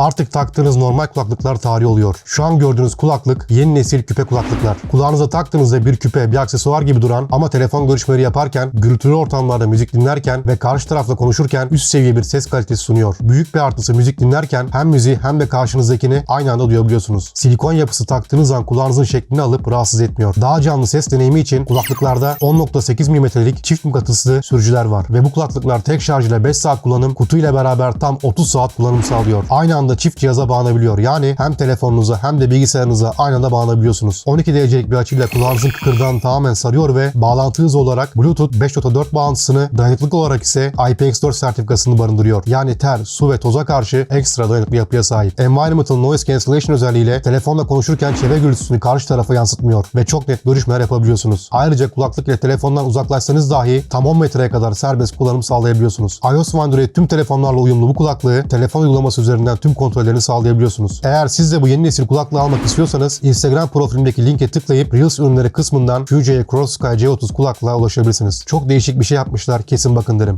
Artık taktığınız normal kulaklıklar tarihi oluyor. Şu an gördüğünüz kulaklık yeni nesil küpe kulaklıklar. Kulağınıza taktığınızda bir küpe, bir aksesuar gibi duran ama telefon görüşmeleri yaparken, gürültülü ortamlarda müzik dinlerken ve karşı tarafla konuşurken üst seviye bir ses kalitesi sunuyor. Büyük bir artısı müzik dinlerken hem müziği hem de karşınızdakini aynı anda duyabiliyorsunuz. Silikon yapısı taktığınız an kulağınızın şeklini alıp rahatsız etmiyor. Daha canlı ses deneyimi için kulaklıklarda 10.8 mm'lik çift mıknatıslı sürücüler var ve bu kulaklıklar tek şarj ile 5 saat kullanım, kutu ile beraber tam 30 saat kullanım sağlıyor. Aynı anda çift cihaza bağlanabiliyor. Yani hem telefonunuza hem de bilgisayarınıza aynı anda bağlanabiliyorsunuz. 12 derecelik bir açıyla kulağınızın kıkırdağını tamamen sarıyor ve bağlantı hızı olarak Bluetooth 5.4 bağlantısını, dayanıklık olarak ise IPX4 sertifikasını barındırıyor. Yani ter, su ve toza karşı ekstra dayanıklı yapıya sahip. Environmental Noise Cancellation özelliğiyle telefonla konuşurken çevre gürültüsünü karşı tarafa yansıtmıyor ve çok net görüşmeler yapabiliyorsunuz. Ayrıca kulaklık ile telefondan uzaklaşsanız dahi tam 10 metreye kadar serbest kullanım sağlayabiliyorsunuz. iOS ve Android tüm telefonlarla uyumlu bu kulaklığı telefon uygulaması üzerinden tüm kontrollerini sağlayabiliyorsunuz. Eğer siz de bu yeni nesil kulaklığı almak istiyorsanız Instagram profilimdeki linke tıklayıp Reels ürünleri kısmından QC Crosssky C30 kulaklığa ulaşabilirsiniz. Çok değişik bir şey yapmışlar kesin bakın derim.